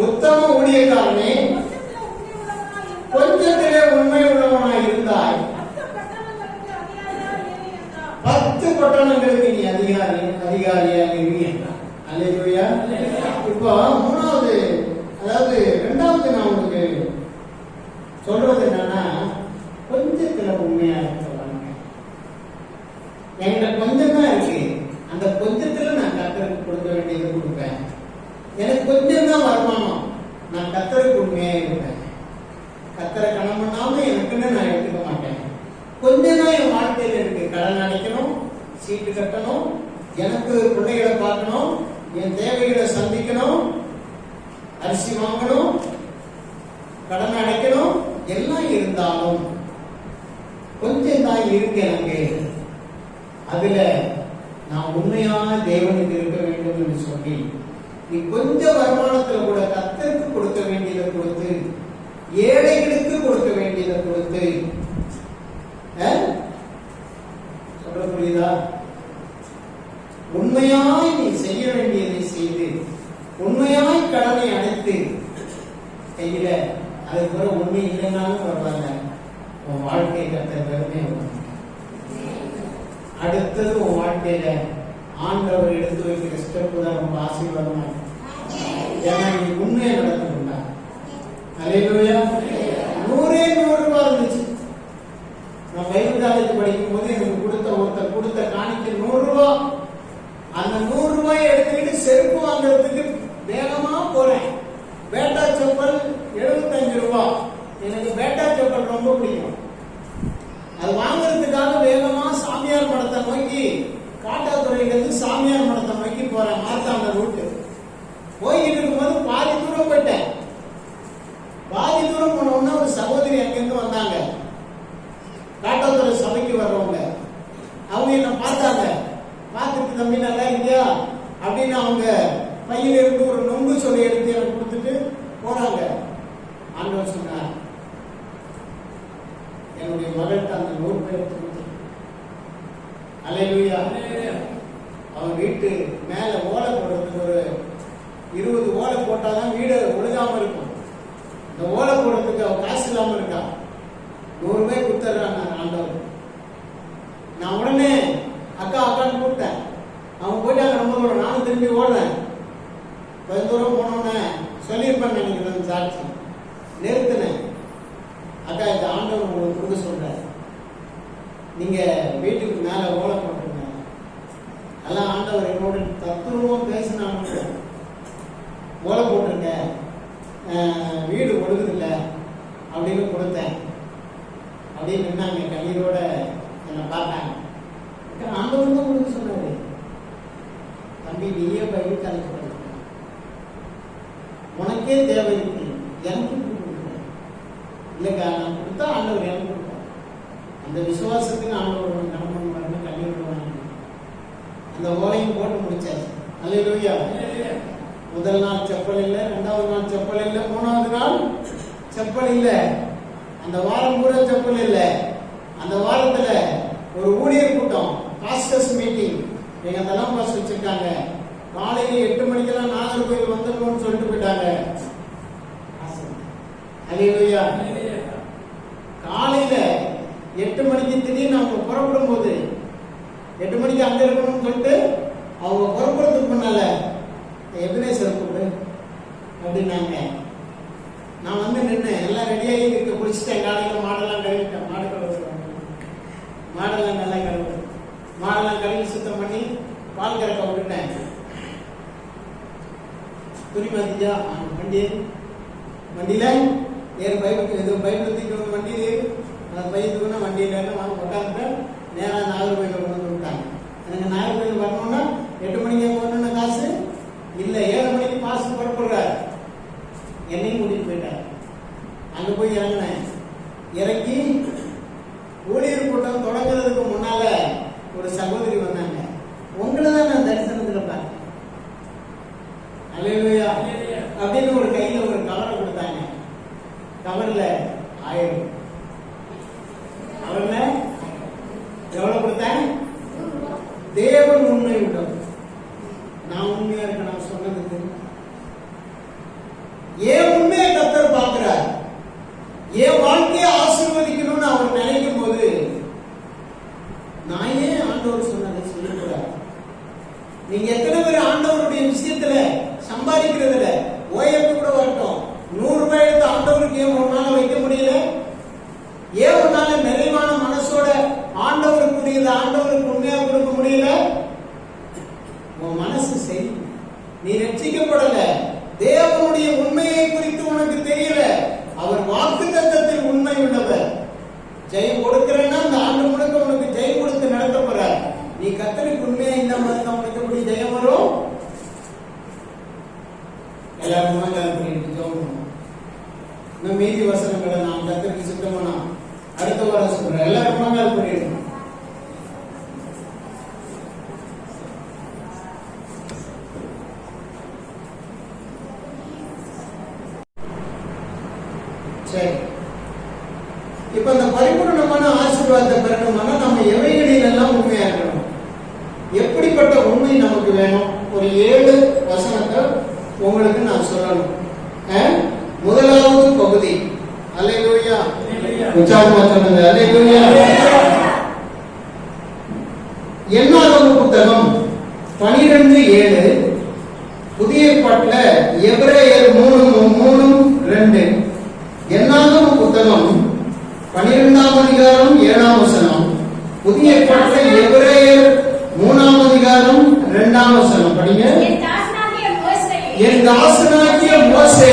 உத்தம ஊழியக்காரனே கொஞ்சத்திலே உண்மை உள்ளவனாய் இருந்தாய். பத்து பட்டணங்களுக்கு நீ அதிகாரி அதிகாரியாக இரு என்றார் இப்போ மூணாவது அதாவது ரெண்டாவது நான் உங்களுக்கு சொல்றது என்னன்னா கொஞ்சத்துல உண்மையா இருக்கலாங்க என்கிட்ட கொஞ்சம் தான் இருக்கு அந்த கொஞ்சத்துல நான் கத்தருக்கு கொடுக்க வேண்டியதை கொடுப்பேன் எனக்கு கொஞ்சம் தான் வருமானம் நான் கத்தருக்கு உண்மையா இருப்பேன் கத்தரை கடன் பண்ணாம எனக்குன்னு நான் எடுத்துக்க மாட்டேன் கொஞ்சம் தான் என் வாழ்க்கையில இருக்கு கடன் அடைக்கணும் சீட்டு கட்டணும் எனக்கு பிள்ளைகளை பார்க்கணும் என் தேவைகளை சந்திக்கணும் அரிசி வாங்கணும் கடன் அடைக்கணும் எல்லாம் இருந்தாலும் கொஞ்சம் தான் இருக்கு எனக்கு அதுல நான் உண்மையான தேவனுக்கு இருக்க வேண்டும் என்று சொல்லி நீ கொஞ்சம் வருமானத்துல கூட கத்திற்கு கொடுக்க வேண்டியதை கொடுத்து ஏழைகளுக்கு கொடுக்க வேண்டியதை கொடுத்து அஹ், சொல்ற புரியுதா உண்மையாய் நீ செய்ய வேண்டியதை செய்து உண்மையாய் கடனை அடைத்து கையில அதுக்கு பிறகு உண்மை இல்லைன்னாலும் பரவாயில்ல உன் வாழ்க்கை கத்த பெருமை உன் வாழ்க்கையில ஆண்டவர் எடுத்து வைக்கிற ஸ்டெப் தான் ரொம்ப ஆசீர்வாதமா ஏன்னா நீ உண்மையை நடத்தணும்டா. அலையிலூயா நூறே நூறு ரூபாய் இருந்துச்சு. நான் பைபிள் காலேஜ் படிக்கும் போது எனக்கு கொடுத்த ஒருத்தர் கொடுத்த காணிக்க நூறு ரூபாய் அந்த நூறு ரூபாயை எடுத்துக்கிட்டு செருப்பு வாங்குறதுக்கு வேகமா போறேன். பேட்டா செப்பல் எழுபத்தஞ்சு ரூபாய் எனக்கு பேட்டா செப்பல் ரொம்ப பிடிக்கும். அது வாங்குறதுக்காக வேகமா சாமியார் மடத்தை நோக்கி காட்டாத்துறையில இருந்து சாமியார் மடத்தை நோக்கி போறேன் மார்த்தாண்ட ரூட்டு. போய்கிட்டு இருக்கும்போது பாதி தூரம் போயிட்டேன். பாதி தூரம் போன உடனே ஒரு சகோதரி அங்கிருந்து வந்தாங்க. காட்டாத்துறை சபைக்கு வர்றவங்க. அவங்க என்ன பார்த்தாங்க. பார்த்துட்டு தம்பி நல்லா இல்லையா அப்படின்னு அவங்க பையில இருந்து ஒரு நொங்கு சொல்லி எடுத்து எனக்கு கொடுத்துட்டு போறாங்க ஆண்டவர் சொன்னார் என்னுடைய மகள்கிட்ட அந்த நூறு பேர் கொடுத்து அவன் வீட்டு மேல ஓலை போடுறதுக்கு ஒரு இருபது ஓலை போட்டாதான் வீடு ஒழுகாம இருக்கும். இந்த ஓலை போடுறதுக்கு அவன் காசு இல்லாம இருக்கா? நூறு ரூபாய் கொடுத்துட்றான் ஆண்டவர். நான் உடனே அக்கா அக்கான்னு கூப்பிட்டேன். அவன் போயிட்டாங்க ரொம்ப தூரம். நானும் திரும்பி ஓடுறேன். கொஞ்ச தூரம் போனோன்னே சொல்லியிருப்பேன் நினைக்கிறேன் சாட்சி. நிறுத்தினேன். அக்கா இந்த ஆண்டவர் உங்களுக்கு கொடுக்க சொல்கிறேன் நீங்க வீட்டுக்கு மேல ஓலை போட்டுருங்க. எல்லாம் ஆண்டவர் என்னோட தத்துவமா பேசினாங்க ஓலை போட்டுருங்க. வீடு ஒழுகுதில்ல அப்படின்னு கொடுத்தேன் அப்படின்னு நின்னாங்க கண்ணீரோட என்னை பார்த்தாங்க அக்கா, ஆண்டவர் தான் கொடுக்க சொன்னாரு தம்பி நீயே பைபிள் காலேஜ் படிக்க உனக்கே தேவை இருக்கு எனக்கு கொடுக்க இல்லைக்கா நான் கொடுத்தா ஆண்டவர் எனக்கு கொடுப்பார் அந்த விசுவாசத்துக்கு ஆண்டவர் ஒரு கடமை வரணும் கண்ணீர் வாங்கி அந்த ஓலையும் போட்டு முடிச்சாச்சு அல்லேலூயா முதல் நாள் செப்பல் இல்லை ரெண்டாவது நாள் செப்பல் இல்லை. மூணாவது நாள் செப்பல் இல்லை. அந்த வாரம் பூரா செப்பல் இல்லை. அந்த வாரத்துல ஒரு ஊழியர் கூட்டம் பாஸ்டர்ஸ் மீட்டிங் எங்க தலாம் பாஸ் வச்சிருக்காங்க. காலையில எட்டு மணிக்கெல்லாம் நாகர்கோயில் வந்துடணும்னு சொல்லிட்டு போயிட்டாங்க. அல்லேலூயா காலையில எட்டு மணிக்கு திடீர்னு அவங்க புறப்படும் போது எட்டு மணிக்கு அங்க இருக்கணும்னு சொல்லிட்டு அவங்க புறப்படுறதுக்கு முன்னால எபினேசர் கூப்பிடு. அப்படின்னாங்க நான் வந்து நின்னேன். எல்லாம் ரெடியாகி இருக்க குளிச்சுட்டேன் காலையில் மாடெல்லாம் கழுவிட்டேன். மாடு கழுவுறாங்க மாடெல்லாம் நல்லா கழுவு மாடெல்லாம் கழுவி சுத்தம் பண்ணி பால் கறக்க விட்டுட்டேன். துணி மாத்தியா வண்டி வண்டியில ஏறு பைபிள் எதுவும் பைபிள் வந்து வண்டி அந்த பையன் வண்டியில் வண்டியில வாங்க உட்காந்துட்டு நேராக நாகர்கோயில் கொண்டு வந்து விட்டாங்க. எனக்கு நாகர்கோயில் வரணும்னா எட்டு மணிக்கு அங்க காசு இல்லை. ஏழு மணிக்கு பாஸ் புறப்படுறாரு என்னையும் கூட்டிட்டு போயிட்டார் அங்க போய் இறங்கினேன். இறங்கி ஊழியர் கூட்டம் தொடங்குறதுக்கு முன்னால ஒரு சகோதரி வந்தாங்க. உங்களை தான் நான் தரிசனத்துல பார்த்தேன். அல்லேலூயா. அப்படின்னு ஒரு கையில ஒரு கவரை கொடுத்தாங்க. கவர்ல ஆயிரம். கவர்ல எவ்வளவு கொடுத்தாங்க தேவன் உண்மை உள்ளவர் நான் உண்மையா இருக்க நான் சொன்னதுக்கு ஏன் உண்மையை கத்தர் பார்க்கிறார் என் வாழ்க்கையை ஆசீர்வதிக்கணும்னு அவர் நினைக்கும் போது நான் ஏன் ஆண்டவர் சொன்னதை சொல்லக்கூடாது நீங்க எத்தனை பேர் ஆண்டவருடைய விஷயத்துல சம்பாதிக்கிறதுல ஓஎப்பி கூட வரட்டும் நூறு ரூபாய் எடுத்து ஆண்டவருக்கு ஏன் ஒரு நாள் வைக்க முடியல ஏன் உன்னால நிறைவான மனசோட ஆண்டவருக்குரியது ஆண்டவருக்கு உண்மையா கொடுக்க முடியல உன் மனசு சரி நீ ரட்சிக்கப்படல தேவனுடைய உண்மையை குறித்து உனக்கு தெரியல அவர் வாக்கு தத்தத்தில் உண்மை உள்ளவர் ஜெயம் அந்த ஆண்டு முழுக்க உனக்கு ஜெயம் கொடுத்து நடத்த போற நீ கத்தருக்கு உண்மையா இந்த மாதிரி உனக்கு எப்படி ஜெயம் வரும்? எல்லாருமே கதை பண்ணிட்டு ஜெபம் மீதி வசனங்களை நாம் கத்திரிக்கு சுத்தமானா அடுத்த வாரம் சொல்றேன். எல்லாரும் மங்கால் பண்ணிடுவோம் சரி இப்ப இந்த பரிபூர்ணமான ஆசீர்வாதத்தை பெறணும்னா நம்ம எவைகளில் எல்லாம் உண்மையா இருக்கணும் எப்படிப்பட்ட உண்மை நமக்கு வேணும் ஒரு ஏழு வசனத்தை உங்களுக்கு நான் சொல்லணும் அஹ்? முதலாவது பகுதி அல்லேலூயா உற்சாகமா சொல்லுங்க அல்லேலூயா எண்ணாகம புத்தகம் பனிரெண்டு ஏழு புதிய ஏற்பாட்டுல எபிரேயர் மூணு மூணு ரெண்டு. எண்ணாகம புத்தகம் பனிரெண்டாம் அதிகாரம் ஏழாம் வசனம். புதிய ஏற்பாட்டுல எபிரேயர் மூணாம் அதிகாரம் இரண்டாம் வசனம். படிங்க. என் தாசனாகிய மோசே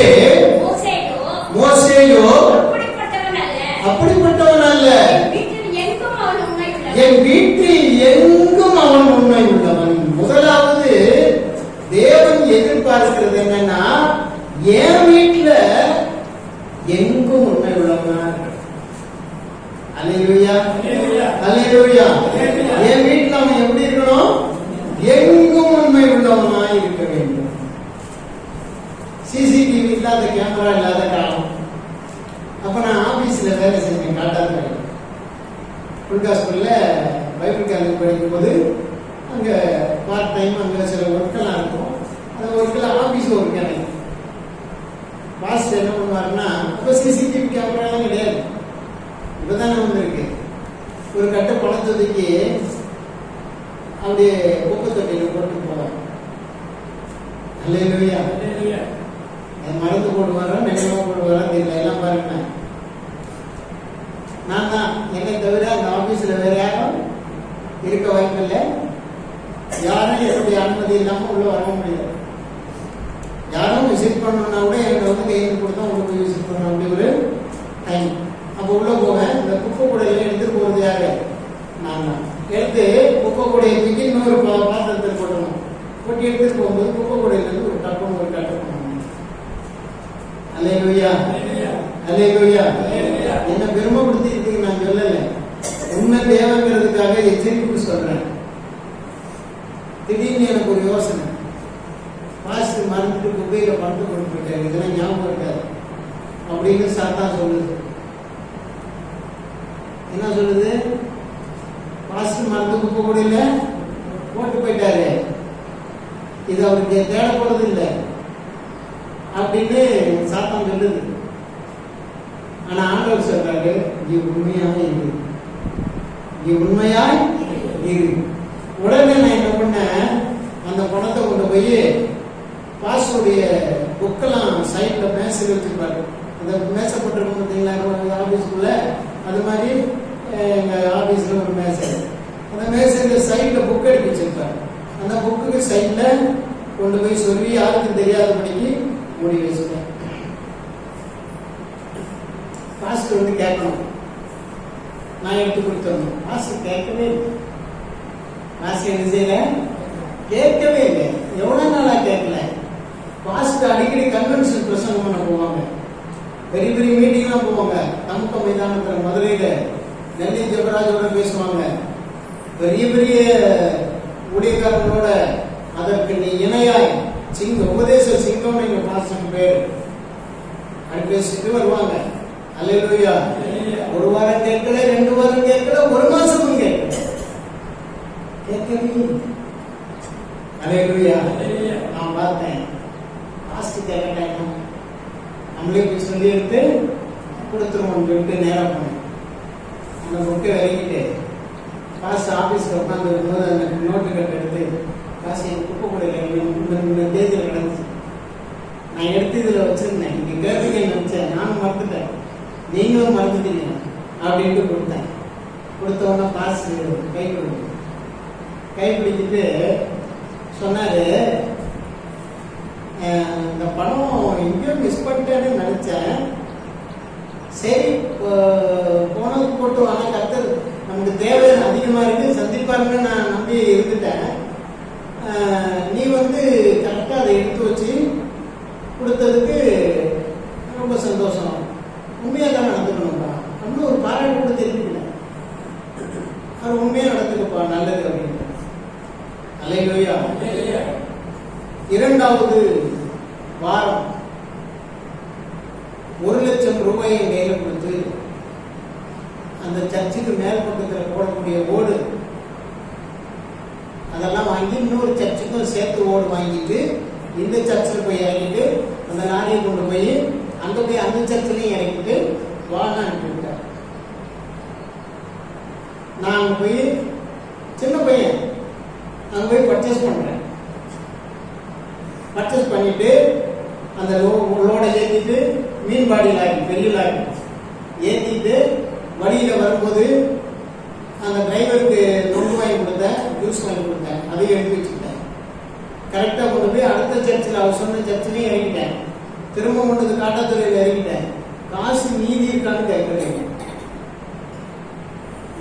மோசேயோ, அப்படிப்பட்டவன் அல்ல. என் வீட்டில் எங்கும் அவன் உண்மையுள்ளவன். என் வீட்டில் எங்கும் அவன் உண்மை உள்ளவன் முதலாவது தேவன் எதிர்பார்க்கிறது என்னன்னா என் வீட்டுல எங்கும் உண்மை உள்ளவனா இருக்கணும். அல்லேலூயா. அல்லேலூயா. என் வீட்டுல அவன் எப்படி இருக்கணும் எங்கும் உண்மை உள்ளவனா இருக்க வேண்டும். சிசிடிவி இல்லாத கேமரா இல்லாத ஆபீஸ்ல வேலை செஞ்சேன் காட்டாத புல்காஸ்கூல்ல பைபிள் காலேஜ் படிக்கும்போது அங்க பார்ட் டைம் அங்க சில ஒர்க்கெல்லாம் இருக்கும். அந்த ஒர்க்கில் ஆபீஸ் ஒர்க் எனக்கு பாஸ்ட் என்ன பண்ணுவாருன்னா அப்போ சிசிடிவி கேமராலாம் கிடையாது. இப்பதானே வந்திருக்கு ஒரு கட்ட பணத்தை ஒதுக்கி அப்படியே குப்பை தொட்டியில் போட்டு போவார் அல்லேலூயா. அது மறந்து போடுவாரா நினைவா போடுவாரா தெரியல. எல்லாம் பாருங்க நான் தான். என்னை தவிர அந்த ஆபீஸ்ல வேற யாரும் இருக்க வாய்ப்பில்லை. யாரும் என்னுடைய அனுமதி இல்லாம உள்ள வர முடியாது யாரும் விசிட் பண்ணணும்னா கூட என்கிட்ட வந்து கையில் கொடுத்தா உள்ள போய் விசிட் பண்ண அப்படி ஒரு டைம் அப்போ உள்ள போவேன். இந்த குப்பை கூடையில எடுத்து போறது யாரு? நான் தான். எடுத்து குப்பை கூடையை தூக்கி இன்னொரு பாத்திரத்தில் போட்டணும். போட்டி எடுத்துட்டு போகும்போது குப்பை கூடையில இருந்து ஒரு டப்புன்னு ஒரு கட்டு பண்ணணும் அல்லேலூயா என்ன பெருமைப்படுத்தி இதுக்கு நான் சொல்லல. உண்மை தேவைங்கிறதுக்காக எச்சரிப்பு சொல்றேன். திடீர்னு எனக்கு ஒரு யோசனை. பாஸ்ட் மறந்துட்டு குப்பையில பணத்தை கொண்டு போயிட்டாரு இதெல்லாம் ஞாபகம் இருக்காது. அப்படின்னு சாத்தா சொல்லுது. என்ன சொல்லுது? பாஸ்ட் மறந்து குப்பை கூட இல்ல போட்டு போயிட்டாரு. இது அவருக்கு தேடப்படுறது இல்லை அப்படின்னு சாத்தான் சொல்லுது. ஆனா ஆண்டவர் சொல்றாரு நீ உண்மையாக இரு. நீ உண்மையாய் இரு. உடனே நான் என்ன பண்ணேன் அந்த பணத்தை கொண்டு போய் பாஸ்டருடைய புக்கெல்லாம் சைட்ல மேசையில் வச்சிருப்பாரு. அந்த மேசப்பட்டிருக்கும் பார்த்தீங்களா ஆபீஸ்க்குள்ள அது மாதிரி எங்கள் எங்க ஆபீஸ்ல ஒரு மேசை. அந்த மேசையில சைட்ல புக் எடுத்து வச்சிருப்பாரு. அந்த புக்குக்கு சைட்ல கொண்டு போய் சொல்லி யாருக்கும் தெரியாதபடிக்கு மூடி வச்சுட்டேன். வந்து கேட்கணும். நான் எடுத்து கொடுத்துடணும் மாஸ்டர் கேட்கவே இல்லை. பாஸ்டர் என்ன செய்யல? கேட்கவே இல்லை. எவ்வளவு நாளா கேட்கல? பாஸ்டர் அடிக்கடி கன்வென்ஷன் பிரசங்கம் பண்ண போவாங்க. பெரிய பெரிய மீட்டிங்லாம் போவாங்க. தமுக்க மைதானத்துல மதுரையில நெல்லி ஜெபராஜோட பேசுவாங்க. பெரிய பெரிய ஊழியக்காரங்களோட அதற்கு நீ இணையாய். சிங்க உபதேச சிங்கம் எங்க பாசம் பேர். அப்படி பேசிட்டு வருவாங்க. அல்லேலூயா ஒரு வாரம் கேட்கல ரெண்டு வாரம் கேட்கல ஒரு மாசமும் கேட்கல. கேட்கவே இல்லை. அல்லேலூயா நான் பார்த்தேன். காசு கேட்கட்டாங்க நம்மளே போய் சொல்லி எடுத்து கொடுத்துருவோம் சொல்லிட்டு நேரம் போனேன். அந்த புக்கை விளக்கிட்டு காசு ஆஃபீஸில் உட்காந்து இருக்கும்போது அந்த நோட்டு கட்டு எடுத்து காசு என் குப்பை கூட இந்த தேதியில் கிடந்துச்சு. நான் எடுத்து இதில் வச்சிருந்தேன். நீங்கள் கேட்பீங்கன்னு நினச்சேன் நானும் மறந்துட்டேன். நீங்களும் மறந்துட்டீங்க. அப்படின்ட்டு கொடுத்தேன். கொடுத்த பாஸ் கை கொடுத்து கை பிடிச்சிட்டு சொன்னாரு இந்த பணம் எங்கேயோ மிஸ் பண்ணிட்டேன்னு நினைச்சேன். சரி போனது போட்டு ஆனால் கத்தர் நமக்கு தேவை அதிகமாக இருக்கு. சந்திப்பாருன்னு நான் நம்பி இருந்துட்டேன். நீ வந்து கரெக்டாக அதை எடுத்து வச்சு கொடுத்ததுக்கு ரொம்ப சந்தோஷம் உண்மையாக தான் நடந்துக்கணும்ப்பா அப்படின்னு ஒரு பாராட்டு கூட தெரிவிக்கல அவர் உண்மையாக நடந்துக்கப்பா நல்லது அப்படின்னு அலையிலோயா இரண்டாவது வாரம் ஒரு லட்சம் ரூபாயை மேல கொடுத்து அந்த சர்ச்சுக்கு மேல் பக்கத்தில் போடக்கூடிய ஓடு அதெல்லாம் வாங்கி இன்னொரு சர்ச்சுக்கும் சேர்த்து ஓடு வாங்கிட்டு இந்த சர்ச்சில் போய் இறங்கிட்டு அந்த நாளையை கொண்டு போய் அங்க போய் அந்த சர்ச்சிலையும் இறங்கிட்டு வாங்க அனுப்பிவிட்டார் நான் அங்க போய் சின்ன பையன் அங்க போய் பர்ச்சேஸ் பண்றேன். பர்ச்சேஸ் பண்ணிட்டு அந்த லோ- ஏற்றிட்டு மீன் மீன்பாடி லாரி பெரிய லாரி ஏற்றிட்டு வழியில் வரும்போது அந்த டிரைவருக்கு நொங்கு வாங்கி கொடுத்தேன் ஜூஸ் வாங்கி கொடுத்தேன் அதையும் எடுத்து வச்சுக்கிட்டேன். கரெக்டாக கொண்டு போய் அடுத்த சர்ச்சில் அவர் சொன்ன சர்ச்சிலையும் இறங்கிட்டேன். திரும்ப கொண்டு காட்டாத்துறையில் இறங்கிட்டேன். காசு மீதி இருக்கான்னு கேட்கறேன்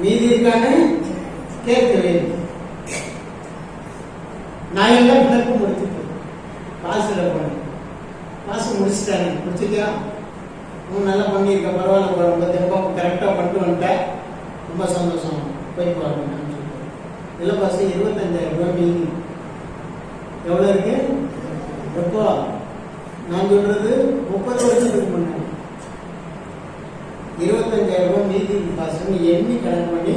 மீதி இருக்கான்னு கேட்கிறேன் நான் எல்லாம் காசு முடிச்சிட்டாங்க முடிச்சிட்டியா உன் நல்லா பண்ணியிருக்க பரவாயில்ல பா, ரொம்ப தெம்பாக கரெக்டாக பண்ணிட்டு வந்துட்டேன். ரொம்ப சந்தோஷம். போய் பாருங்க இல்லை பாசு இருபத்தஞ்சாயிரம் ரூபாய் மீதி. எவ்வளோ இருக்கு? எப்போ நான் சொல்றது முப்பது வருஷத்துக்கு முன்னாடி. இருபத்தஞ்சாயிரம் ரூபாய் மீதி. பாசுன்னு எண்ணி கணக்கு பண்ணி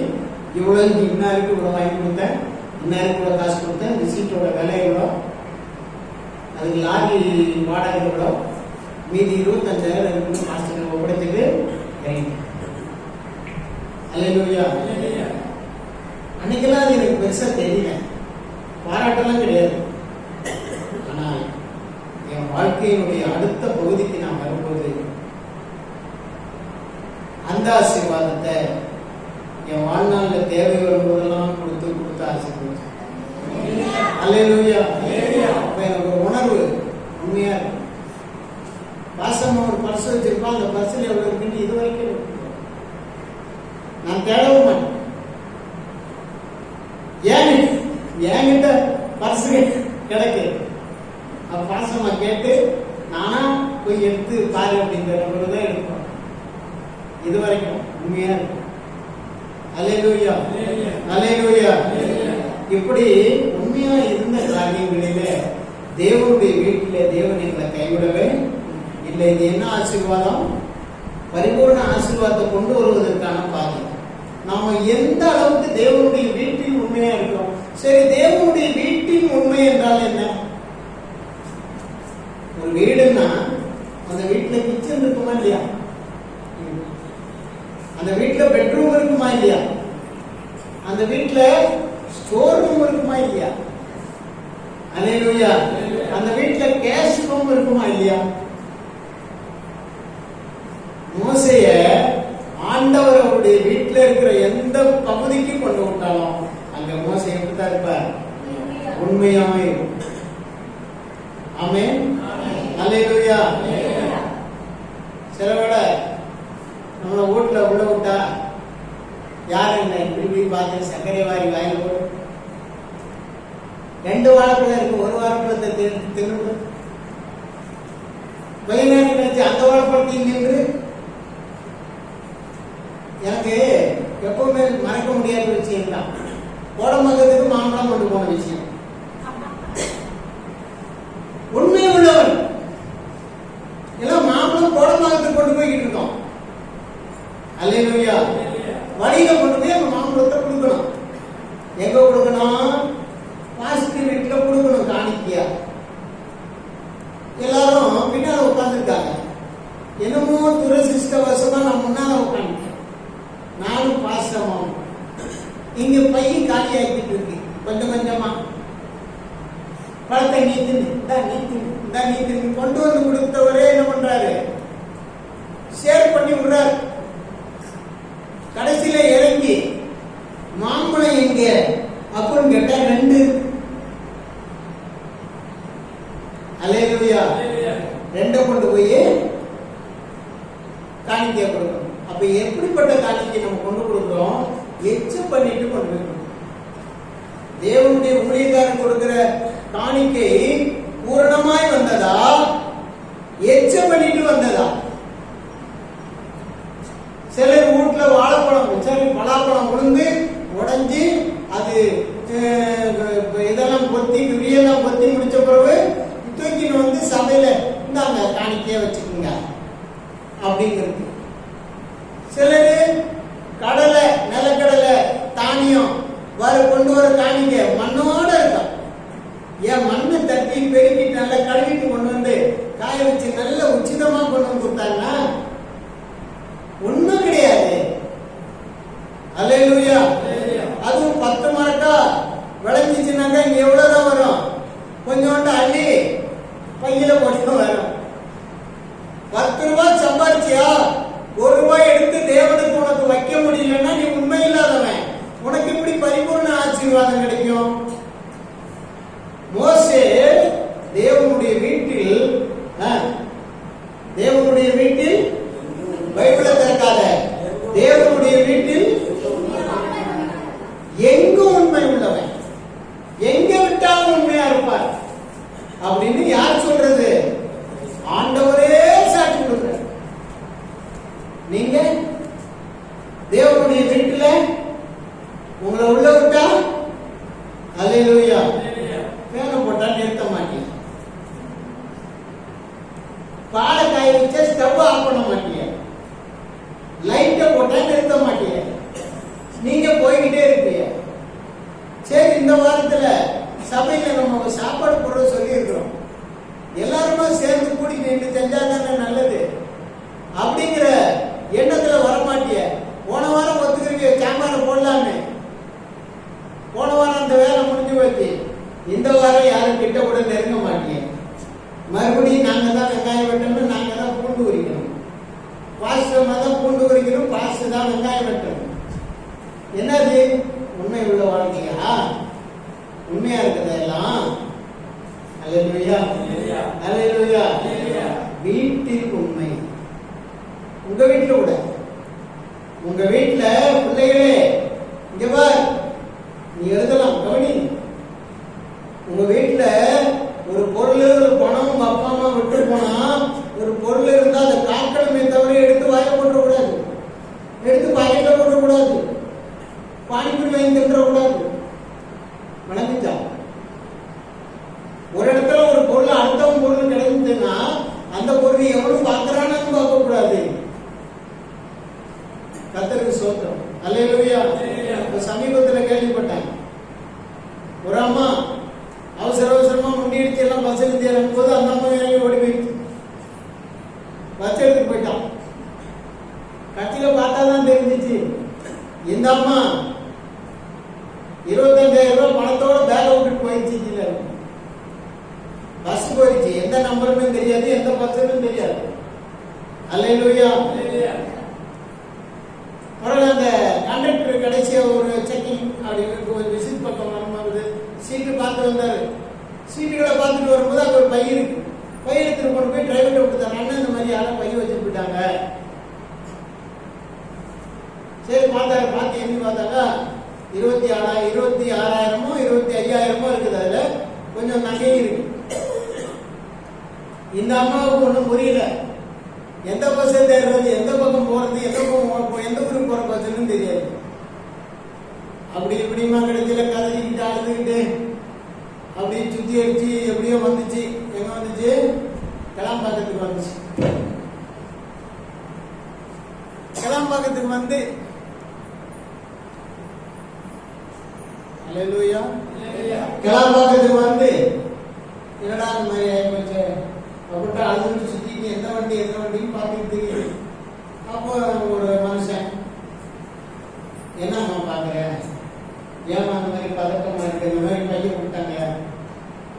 இவ்வளோ இன்னாருக்கு இவ்வளோ வாங்கி கொடுத்தேன். இன்னாருக்கு இவ்வளோ காசு கொடுத்தேன். ரிசீட்டோட விலை எவ்வளோ? அதுக்கு லாரி வாடகை எவ்வளோ? மீதி இருபத்தஞ்சாயிரம் இருக்குன்னு மாஸ்டர் இறங்கிட்டேன் அல்லேலூயா. அன்னைக்கெல்லாம் அது எனக்கு பெருசா தெரியல. பாராட்டெல்லாம் கிடையாது. ஆனால் என் வாழ்க்கையினுடைய அடுத்த பகுதிக்கு நான் வரும்போது அந்த ஆசீர்வாதத்தை என் வாழ்நாள்ல தேவை வரும்போதெல்லாம் கொடுத்து கொடுத்து ஆசீர்வதிச்சேன் அல்லேலூயா அப்ப எனக்கு ஒரு உணர்வு உண்மையா இருக்கு வாசம் ஒரு பர்ஸ் அந்த பர்சில் எவ்வளவு இருக்குன்னு இது வரைக்கும் நான் தேடவும் மாட்டேன். ஏன் என்கிட்ட பர்ஸ் கிடக்கு. அப்ப பாசமா கேட்டு நானா போய் எடுத்து பாரு அப்படிங்கிற நம்பர் தான் எடுப்போம். இது வரைக்கும் உண்மையா இருக்கும். அலையலூயா அலையலூயா இப்படி உண்மையா இருந்த காரியங்களிலே தேவனுடைய வீட்டிலே தேவன் எங்களை கைவிடவே இல்லை இது என்ன ஆசீர்வாதம்? பரிபூர்ண ஆசீர்வாதத்தை கொண்டு வருவதற்கான பாதை. நாம எந்த அளவுக்கு தேவனுடைய வீட்டில் உண்மையா இருக்கோம்? சரி தேவனுடைய வீட்டின் உண்மை என்றால் என்ன? ஒரு வீடுன்னா அந்த வீட்டுல கிச்சன் இருக்குமா இல்லையா? அந்த வீட்டுல பெட்ரூம் இருக்குமா இல்லையா? அந்த வீட்டுல ஸ்டோர் ரூம் இருக்குமா இல்லையா? அல்லேலூயா அந்த வீட்டுல கேஷ் ரூம் இருக்குமா இல்லையா? Yeah. பைபிளை திறக்காத தேவனுடைய வீட்டில் எங்கும் இப்படி செஞ்சா தானே நல்லது? அப்படிங்கிற எண்ணத்துல வரமாட்டிய. போன வாரம் ஒத்துக்கிறீங்க கேமரா போடலாமே. போன வாரம் அந்த வேலை முடிஞ்சு போச்சு. இந்த வாரம் யாரும் கிட்ட கூட நெருங்க மாட்டீங்க மறுபடியும் நாங்க தான் வெங்காயம் வெட்டணும் நாங்க தான் பூண்டு உரிக்கணும். பாசிட்டமா தான் பூண்டு உரிக்கணும் பாசிட்டு தான் வெங்காயம் வெட்டணும். என்னது? உண்மை உள்ள வாழ்க்கையா? உண்மையா இருக்குது? விட்டு விட உங்க வீட்டுல பிள்ளைகளே இங்க பார். நீ எழுதலாம் கவனி. ஏஜென்சியில் இருக்கும். பஸ் போயிடுச்சு. எந்த நம்பருமே தெரியாது எந்த பஸ்ஸுமே தெரியாது. அல்லையா பிறகு அந்த கண்டக்டர் கடைசியா ஒரு செக்கிங் அப்படின்னு ஒரு விசிட் பண்ணோம் நம்ம சீட்டு பார்த்து வந்தாரு. சீட்டுகளை பார்த்துட்டு வரும்போது அங்கே ஒரு பை இருக்கு. எடுத்துட்டு கொண்டு போய் டிரைவர்கிட்ட கொடுத்தாங்க அண்ணன் இந்த மாதிரி யாரும் பை வச்சுட்டு போயிட்டாங்க. சரி பார்த்தாரு. பார்த்து எண்ணி பார்த்தாங்க இருபத்தி ஆறாயிரம் இருபத்தி ஆறாயிரமோ இருபத்தி ஐயாயிரமோ இருக்குது அதுல. கொஞ்சம் நகை இருக்கு. இந்த அம்மாவுக்கு ஒன்றும் புரியல. எந்த பஸ் ஏறுறது எந்த பக்கம் போறது எந்த பக்கம் எந்த ஊருக்கு போற பஸ்ன்னு தெரியாது. அப்படி இப்படிமா கிடைச்சல கதறிக்கிட்டு அழுதுகிட்டு அப்படியே சுத்தி அடிச்சு எப்படியோ வந்துச்சு. எங்க வந்துச்சு? கிளாம் பக்கத்துக்கு வந்துச்சு. கிளாம் பக்கத்துக்கு வந்து அல்லேலூயா கிளாம்பாக்கத்துக்கு வந்து என்னடா இந்த மாதிரி ஆயிப்போச்சு அப்படின்ட்டு அழுதுட்டு சுத்திட்டு எந்த வண்டி எந்த வண்டின்னு பார்த்துட்டு அப்போ ஒரு மனுஷன் என்னம்மா பாக்குற ஏமா அந்த மாதிரி பதட்டமா இருக்கு இந்த மாதிரி பையன் கொடுத்தாங்க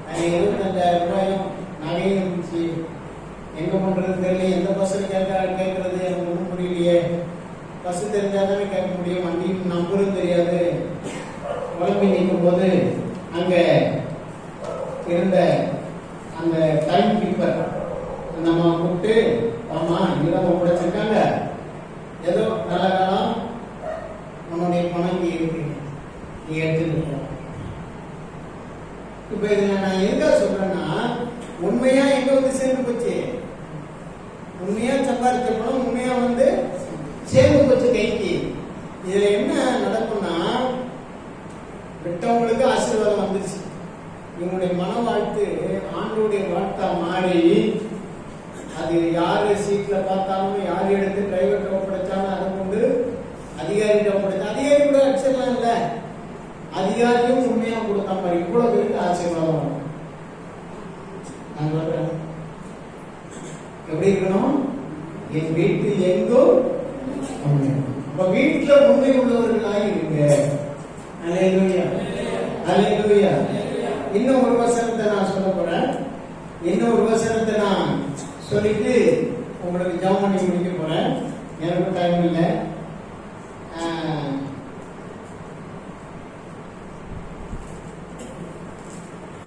அது இருபத்தஞ்சாயிரம் ரூபாயும் நகையும் இருந்துச்சு எங்க பண்றது தெரியல எந்த பஸ்ஸில் கேட்க கேட்கறது எனக்கு ஒன்றும் புரியலையே பஸ் தெரிஞ்சாதானே கேட்க முடியும் வண்டி நம்பரும் தெரியாது குழம்பி நிற்கும் போது அங்க இருந்த அந்த டைம் கீப்பர் நம்ம அம்மா கூப்பிட்டு ஆமா இங்கதான் ஒப்படைச்சிருக்காங்க ஏதோ நல்ல காலம் உன்னுடைய பணம் இங்க இருக்கு. நீ எடுத்துட்டு இப்ப இதுல நான் எதுக்காக சொல்றேன்னா உண்மையா எங்க வந்து சேர்ந்து போச்சு? உண்மையா சம்பாதிச்ச பணம் உண்மையா வந்து சேர்ந்து போச்சு கைக்கு இதுல என்ன நடக்கும்னா விட்டவங்களுக்கு ஆசீர்வாதம் வந்துருச்சு இவங்களுடைய மன வாழ்த்து ஆண்டோடைய வாழ்த்தா மாறி அது யார் சீட்ல பார்த்தாலும் யார் எடுத்து டிரைவர்கிட்ட ஒப்படைச்சாலும் அதை கொண்டு அதிகாரிகிட்ட ஒப்படைச்சா அதிகாரி கூட அடிச்சிடலாம் இல்ல. அதிகாரியும் உண்மையா கொடுத்தா மாதிரி இவ்வளவு பேருக்கு ஆசீர்வாதம் நான் சொல்றேன் எப்படி இருக்கணும்? என் வீட்டில் எங்கோ உண்மை. அப்ப வீட்டுல உண்மை உள்ளவர்களாய் இருங்க. அலையலுயா அலையலுயா இன்னும் ஒரு வசனத்தை நான் சொல்ல போறேன். இன்னும் ஒரு வசனத்தை நான் சொல்லிட்டு உங்களுக்கு ஜாம் பண்ணி முடிக்க போறேன். எனக்கும் டைம் இல்லை.